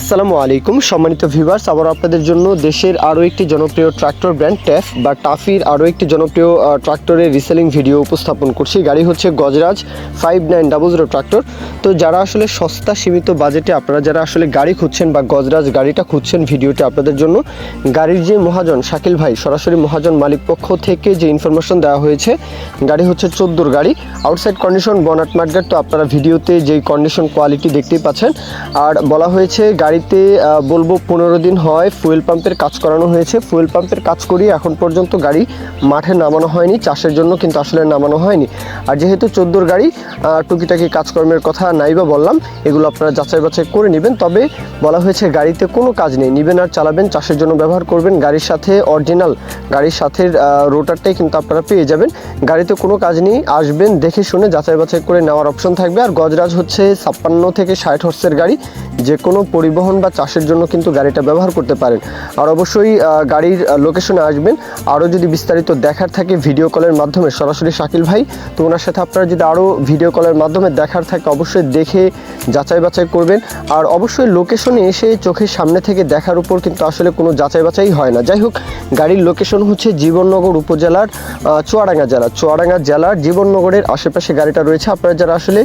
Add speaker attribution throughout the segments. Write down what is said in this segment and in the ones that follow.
Speaker 1: আসসালামু আলাইকুম, সম্মানিত ভিউয়ার্স আবার আপনাদের জন্য দেশের আরও একটি জনপ্রিয় ট্রাক্টর ব্র্যান্ড ট্যাফ বা টাফির আরও একটি জনপ্রিয় ট্রাক্টরের রিসেলিং ভিডিও উপস্থাপন করছি। গাড়ি হচ্ছে Gajraj five nine double zero tractor. তো যারা আসলে সস্তা সীমিত বাজেটে আপনারা যারা আসলে গাড়ি খুঁজছেন বা গজরাজ গাড়িটা খুঁজছেন ভিডিওটি আপনাদের জন্য, গাড়ির যে মহাজন শাকিল ভাই, সরাসরি মহাজন মালিক পক্ষ থেকে যে ইনফরমেশন দেওয়া হয়েছে, গাড়ি হচ্ছে চোদ্দোর গাড়ি। আউটসাইড কন্ডিশন বনাট মার্কেট তো আপনারা ভিডিওতে যেই কন্ডিশন কোয়ালিটি দেখতেই পাচ্ছেন। আর বলা হয়েছে গাড়িতে বলব পনেরো দিন হয় ফুয়েল পাম্পের কাজ করানো হয়েছে। ফুয়েল পাম্পের কাজ করিয়ে এখন পর্যন্ত গাড়ি মাঠে নামানো হয়নি, চাষের জন্য কিন্তু আসলে নামানো হয়নি। আর যেহেতু চোদ্দোর গাড়ি টুকিটাকি কাজকর্মের কথা নাই বা বললাম, এগুলো আপনারা যাচাই বাছাই করে নেবেন। তবে বলা হয়েছে গাড়িতে কোনো কাজ নেই, নেবেন আর চালাবেন, চাষের জন্য ব্যবহার করবেন। গাড়ির সাথে অরিজিনাল গাড়ির সাথে রোটারটাই কিন্তু আপনারা পেয়ে যাবেন। গাড়িতে কোনো কাজ নেই, আসবেন, দেখে শুনে যাচাই বাছাই করে নেওয়ার অপশন থাকবে। আর গজরাজ হচ্ছে ছাপ্পান্ন থেকে ষাট হর্সের গাড়ি। যে কোনো পরিবহন বা চাষের জন্য কিন্তু গাড়িটা ব্যবহার করতে পারেন। আর অবশ্যই গাড়ির লোকেশনে আসবেন। আরও যদি বিস্তারিত দেখার থাকে ভিডিও কলের মাধ্যমে, সরাসরি শাকিল ভাই, তো ওনার সাথে আপনারা যদি আরও ভিডিও কলের মাধ্যমে দেখার থাকে, অবশ্যই দেখে যাচাই বাছাই করবেন। আর অবশ্যই লোকেশনে এসে চোখের সামনে থেকে দেখার উপর কিন্তু আসলে কোনো যাচাই বাছাই হয় না। যাই হোক, গাড়ির লোকেশন হচ্ছে জীবননগর উপজেলার চুয়াডাঙ্গা জেলা। চুয়াডাঙ্গা জেলার জীবননগরের আশেপাশে গাড়িটা রয়েছে। আপনারা যারা আসলে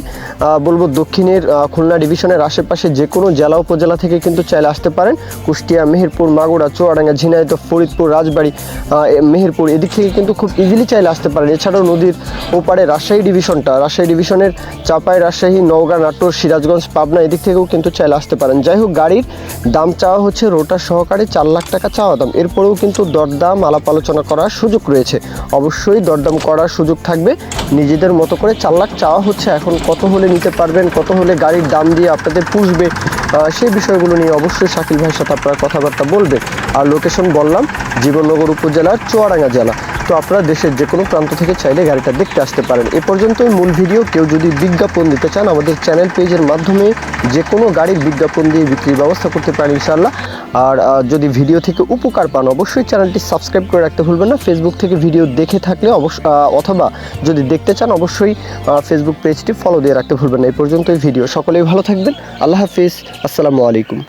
Speaker 1: বলব দক্ষিণের খুলনা ডিভিশনের আশেপাশে যে কোনো জেলা উপজেলা থেকে কিন্তু চাইলে আসতে পারেন। কুষ্টিয়া, মেহেরপুর, মাগুরা, চুয়াডাঙ্গা, ঝিনাইদহ, ফরিদপুর, রাজবাড়ি মেহেরপুর। এদিক থেকে কিন্তু খুব ইজিলি চাইলে আসতে পারেন। এছাড়াও নদীর ওপারে রাজশাহী ডিভিশনটা রাজশাহী ডিভিশনের চাপাই, রাজশাহী, নওগাঁ, নাটোর, সিরাজগঞ্জ, পাবনা এদিক থেকেও কিন্তু চাইলে আসতে পারেন। যাই হোক, গাড়ির দাম চাওয়া হচ্ছে রোটার সহকারে চার লাখ টাকা চাওয়া দাম। এরপরেও কিন্তু দরদাম, আলাপ আলোচনা করার সুযোগ রয়েছে। অবশ্যই দরদাম করার সুযোগ থাকবে। নিজেদের মতো করে চার লাখ চাওয়া হচ্ছে। এখন কত হলে নিতে পারবেন, কত হলে গাড়ির দাম দিয়ে আপনাদের পুষবে সেই বিষয়গুলো নিয়ে অবশ্যই শাকিল ভাইয়ের সাথে আপনারা কথাবার্তা বলবেন আর লোকেশন বললাম, জীবননগর উপজেলার চুয়াডাঙ্গা জেলা। তো আপনারা দেশের যে কোনো প্রান্ত থেকে চাইলে গাড়িটা দেখতে আসতে পারেন। এ পর্যন্তই মূল ভিডিও। কেউ যদি বিজ্ঞাপন দিতে চান, আমাদের চ্যানেল পেজের মাধ্যমে যে কোনো গাড়ির বিজ্ঞাপন দিয়ে বিক্রির ব্যবস্থা করতে পারেন ইনশাল্লাহ আর যদি ভিডিও থেকে উপকার পান, অবশ্যই চ্যানেলটি সাবস্ক্রাইব করে রাখতে ভুলবেন না। ফেসবুক থেকে ভিডিও দেখে থাকলে অবশ্য অথবা যদি দেখতে চান, অবশ্যই ফেসবুক পেজটি ফলো দিয়ে রাখতে ভুলবেন না। এই পর্যন্তই ভিডিও সকলেই ভালো থাকবেন। আল্লাহ হাফিজ। আসসালামু আলাইকুম।